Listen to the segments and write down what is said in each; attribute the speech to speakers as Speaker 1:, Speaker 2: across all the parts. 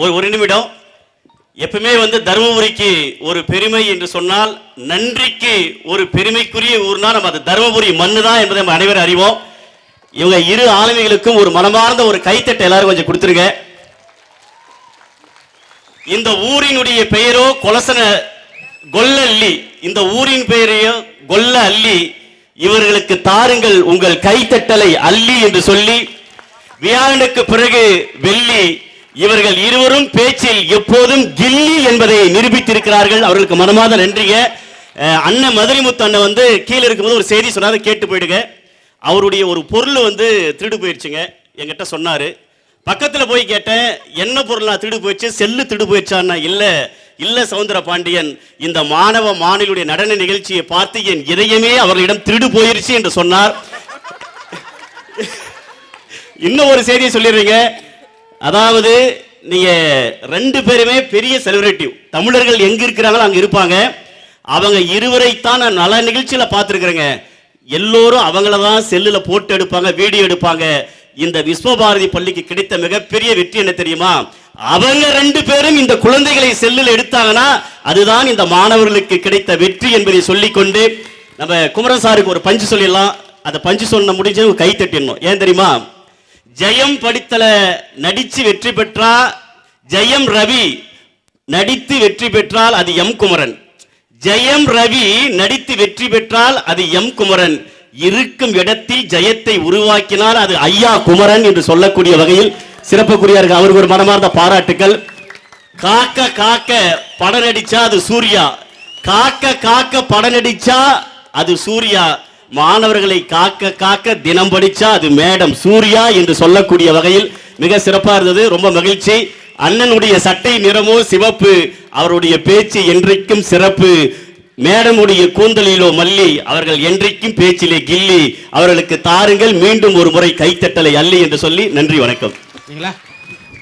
Speaker 1: ஒரு ஒரு நிமிடம். எப்பவுமே வந்து தருமபுரிக்கு ஒரு பெருமை என்று சொன்னால் நன்றிக்கு ஒரு பெருமைக்குரிய ஊர்னா நம்ம அது தருமபுரி மண்ணு தான் என்பதை நம்ம அனைவரும் அறிவோம். இவங்க இரு ஆளுமைகளுக்கும் ஒரு மனமார்ந்த ஒரு கைத்தட்டை எல்லாரும் கொஞ்சம் கொடுத்துருங்க. இந்த ஊரினுடைய பெயரோ கொலசன கொல்ல அள்ளி இந்த ஊரின் பெயரையோ கொல்ல அள்ளி இவர்களுக்கு தாருங்கள் உங்கள் கைத்தட்டலை அள்ளி என்று சொல்லி வியாழனுக்கு பிறகு வெள்ளி இவர்கள் இருவரும் பேச்சில் எப்போதும் கில்லி என்பதை நிரூபித்திருக்கிறார்கள். அவர்களுக்கு மனமாத நன்றிய அண்ணன் மதுரைமுத்து அண்ணன் வந்து கீழே இருக்கும்போது ஒரு செய்தி சொன்னார் கேட்டு போயிடுங்க. அவருடைய ஒரு பொருள் வந்து திருடு போயிடுச்சுங்க என்கிட்ட சொன்னார். பக்கத்தில் போய் கேட்டேன் என்ன பொருள் நான் திருடு போயிடுச்சு? செல்லு திருடு போயிடுச்சான்னா இல்லை இல்லை சவுந்தர பாண்டியன் இந்த மாணவ மாநிலுடைய நடன நிகழ்ச்சியை பார்த்து என் இதயமே அவர்களிடம் திருடு போயிருச்சு என்று சொன்னார். இன்னும் ஒரு செய்தியை சொல்லிடுறீங்க. அதாவது நீங்க ரெண்டு பேருமே பெரிய செலிபிரிட்டி தமிழர்கள் எங்க இருக்கிறாங்களோ அங்க இருப்பாங்க. அவங்க இருவரைத்தான் நான் நல நிகழ்ச்சியில பார்த்துருக்குறேங்க. எல்லோரும் அவங்கள தான் செல்லுல போட்டு எடுப்பாங்க வீடியோ எடுப்பாங்க. இந்த விஸ்வபாரதி பள்ளிக்கு கிடைத்த மிகப்பெரிய வெற்றி என்ன தெரியுமா? அவங்க ரெண்டு பேரும் இந்த குழந்தைகளை செல்லில் எடுத்தாங்கன்னா அதுதான் இந்த மாணவர்களுக்கு கிடைத்த வெற்றி என்பதை சொல்லிக்கொண்டு நம்ம குமரன் சாருக்கு ஒரு பஞ்சு சொல்லிடலாம். அந்த பஞ்சு சொன்ன முடிஞ்சு கை தட்டிடணும். ஏன் தெரியுமா? ஜெயம் படித்தல நடிச்சு வெற்றி பெற்றா ஜெயம் ரவி நடித்து வெற்றி பெற்றால் அது எம் குமரன். ஜெயம் ரவி நடித்து வெற்றி பெற்றால் அது எம் குமரன். இருக்கும் இடத்தில் ஜெயத்தை உருவாக்கினால் அது ஐயா குமரன் என்று சொல்லக்கூடிய வகையில் சிறப்புக்குரியார்கள். இருக்கு அவருக்கு ஒரு மனமார்ந்த பாராட்டுக்கள். காக்க காக்க படம் நடிச்சா அது சூர்யா. காக்க காக்க படம் நடிச்சா அது சூர்யா. மாணவர்களை காக்க காக்க தினம் படிச்சா அது மேடம் சூர்யா என்று சொல்லக்கூடிய வகையில் மிக சிறப்பா இருந்தது. ரொம்ப மகிழ்ச்சி. அண்ணனுடைய சட்டை நிறமோ சிவப்பு அவருடைய பேச்சு என்றைக்கும் சிறப்பு. மேடமுடைய கூந்தலிலோ மல்லி அவர்கள் என்றைக்கும் பேச்சிலே கில்லி. அவர்களுக்கு தாருங்கள் மீண்டும் ஒரு முறை கைத்தட்டலை அல்லி என்று சொல்லி நன்றி வணக்கம்.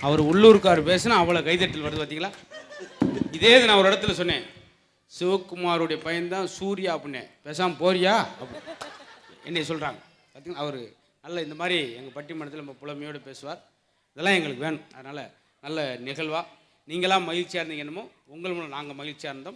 Speaker 2: அவர் உள்ளூர்கார் பேசினா அவ்வளோ கைதட்டல் வருது பார்த்தீங்களா இதே நான் ஒரு இடத்துல சொன்னேன். சிவகுமாருடைய பையன்தான் சூர்யா அப்படின்னு. பேசாமல் போறியா? அப்படி என்னை சொல்கிறாங்க பார்த்தீங்களா அவர் நல்ல இந்த மாதிரி எங்கள் பட்டிமன்றத்தில் நம்ம புலமையோடு பேசுவார். இதெல்லாம் எங்களுக்கு வேணும். அதனால் நல்ல நிகழ்வாக நீங்களாம் மகிழ்ச்சியாக இருந்தீங்க என்னமோ உங்கள் மூலம் நாங்கள் மகிழ்ச்சியாக இருந்தோம்.